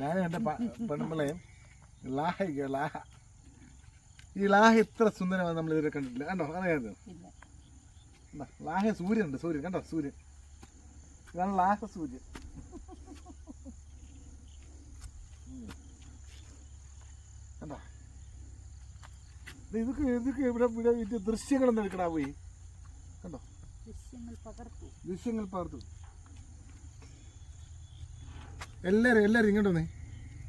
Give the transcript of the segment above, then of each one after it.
ഞാൻ എന്റെ പെണ്ണുമ്പളെയും ലാഹയ്ക്ക് ലാഹ ഈ ലാഹ ഇത്ര സുന്ദരമാണ് നമ്മൾ ഇതുവരെ കണ്ടിട്ടില്ല. കണ്ടോ? ദാ, ലാഹ സൂര്യനുണ്ട് സൂര്യൻ. കണ്ടോ? സൂര്യൻ. ഇതാണ് ലാഹ സൂര്യൻ. കണ്ടോ? ഇതൊക്കെ ഇതൊക്കെ ഇവിടെ ഇവിടെ ദൃശ്യങ്ങളൊന്നും എടുക്കടാ പോയി? കണ്ടോ? ദൃശ്യങ്ങൾ പകർത്തു. ദൃശ്യങ്ങൾ പകർത്തു. എല്ലാവരും എല്ലാവരും ഇങ്ങോട്ട് വന്നേ.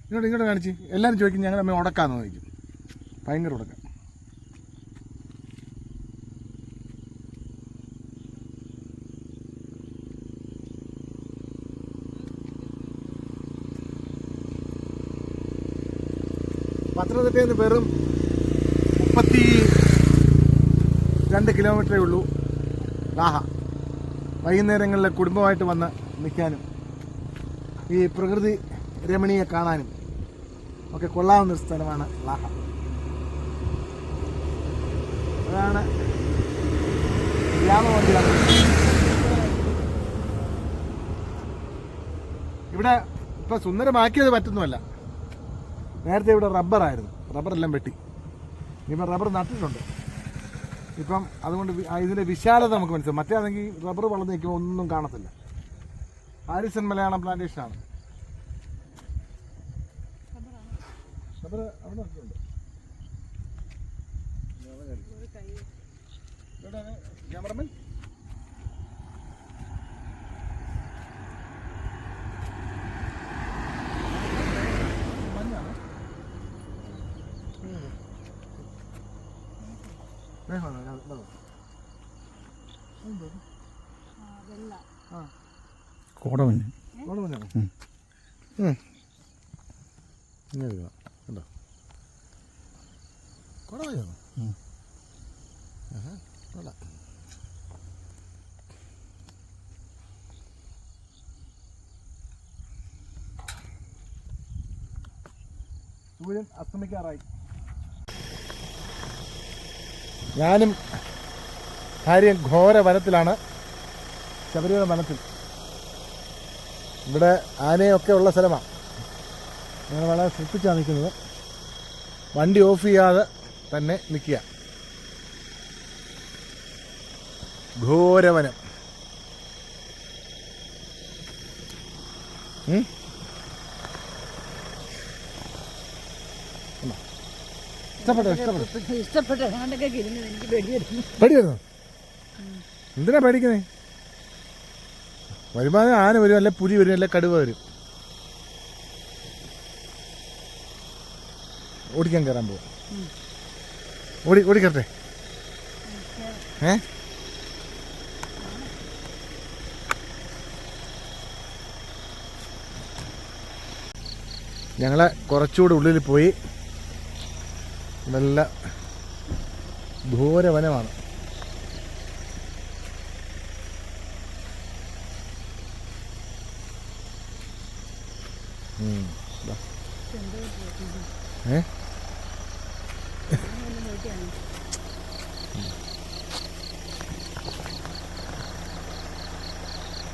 ഇങ്ങോട്ട് ഇങ്ങോട്ട് കാണിച്ച്. എല്ലാവരും ചോദിക്കും ഞങ്ങൾ അമ്മ ഉടക്കാന്ന്? ചോദിക്കും. ഭയങ്കര ഉടക്കം. പത്തനംതിട്ടയിൽ നിന്ന് വെറും മുപ്പത്തി രണ്ട് കിലോമീറ്ററേ ഉള്ളൂ ലാഹ വൈകുന്നേരങ്ങളിൽ കുടുംബമായിട്ട് വന്ന് നിൽക്കാനും. ഈ പ്രകൃതി രമണീയെ കാണാനും ഒക്കെ കൊള്ളാവുന്ന ഒരു സ്ഥലമാണ് ലാഹ. അതാണ് ഇവിടെ ഇപ്പൊ സുന്ദരമാക്കിയത് പറ്റുന്നുമല്ല നേരത്തെ ഇവിടെ റബ്ബറായിരുന്നു റബ്ബറെല്ലാം വെട്ടി. ഇപ്പം റബ്ബർ നട്ടിട്ടുണ്ട്. ഇപ്പം അതുകൊണ്ട് ഇതിന്റെ വിശാലത നമുക്ക് മനസ്സിലാവും മറ്റേതാണെങ്കിൽ റബ്ബർ വളർന്ന് നിൽക്കുമ്പോൾ ഒന്നും കാണത്തില്ല. ഹാരിസൺ മലയാളം പ്ലാന്റേഷൻ ആണ്. റബ്ബർ അവിടെ എവിടെയാണ് ക്യാമറമാൻ? ഞാൻ വെള്ളം ആ, വെള്ള. ആ. കോടമഞ്ഞ്. കണ്ടോ? സൂര്യൻ അസ്തമിക്കാറായി. ഞാനും ഭാര്യ ഘോര വനത്തിലാണ് ശബരിമല വനത്തിൽ ഇവിടെ ആനയൊക്കെ ഉള്ള സ്ഥലമാണ് ഞങ്ങൾ വളരെ ശ്രദ്ധിച്ചാണ് നിൽക്കുന്നത്. വണ്ടി ഓഫ് ചെയ്യാതെ തന്നെ നിൽക്കുക. ഘോരവനം? ഇഷ്ടപ്പെട്ടോ? ഇഷ്ടപ്പെട്ടോ? ഇഷ്ടപ്പെട്ട പേടിയായിരുന്നോ? എന്തിനാ പേടിക്കുന്നേ? വരുമ്പോൾ ആന വരും അല്ലെ പുലി വരും അല്ലെ കടുവ വരും. ഓടിക്കാൻ കയറാൻ പോവാം. ഓടി ഓടിക്കട്ടെ. ഏ? ഞങ്ങളെ കുറച്ചുകൂടി ഉള്ളിൽ പോയി. നല്ല ഘോരവനമാണ്. ഏ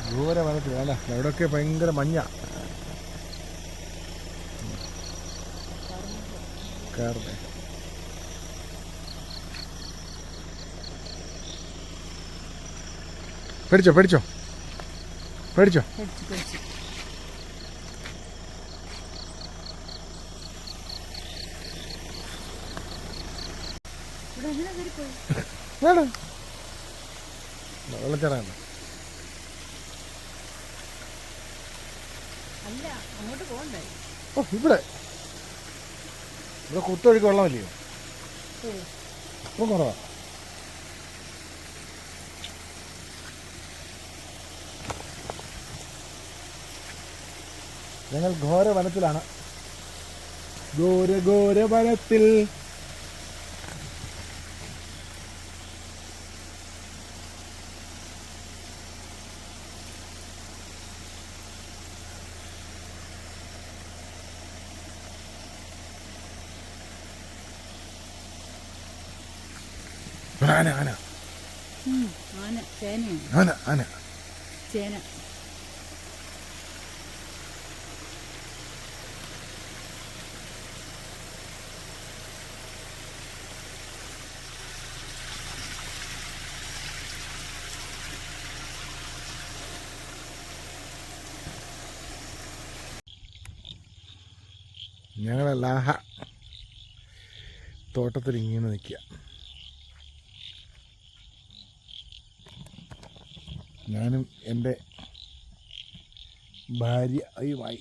ദൂരെ വനത്തിൽ അല്ല അവിടെയൊക്കെ ഭയങ്കര മഞ്ഞ. കയറട്ടെ. പേടിച്ചോ? പേടിച്ചോ പേടിച്ചോ പേടിച്ചു പേടിച്ചു ഇവിടെ എങ്ങനെ കയറിപ്പോയി വേണം? പോകണ്ടേ? ഓ ഇവിടെ. ഇവിടെ കുത്തൊഴുക്ക് വെള്ളമല്ലയോ ഇപ്പം കുറവാ. ഞങ്ങൾ ഘോര വനത്തിലാണ് ഘോര ഘോര വനത്തിൽ ആന ആന. ആന ആന ചേന. ഞങ്ങളെ ലാഹ തോട്ടത്തിൽ ഇങ്ങനെ നിൽക്കുക. ഞാനും എന്റെ ഭാര്യയുമായി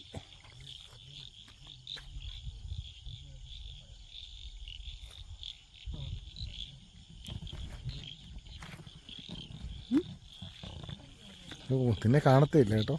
ഓ പിന്നെ കാണത്തേ ഇല്ല കേട്ടോ.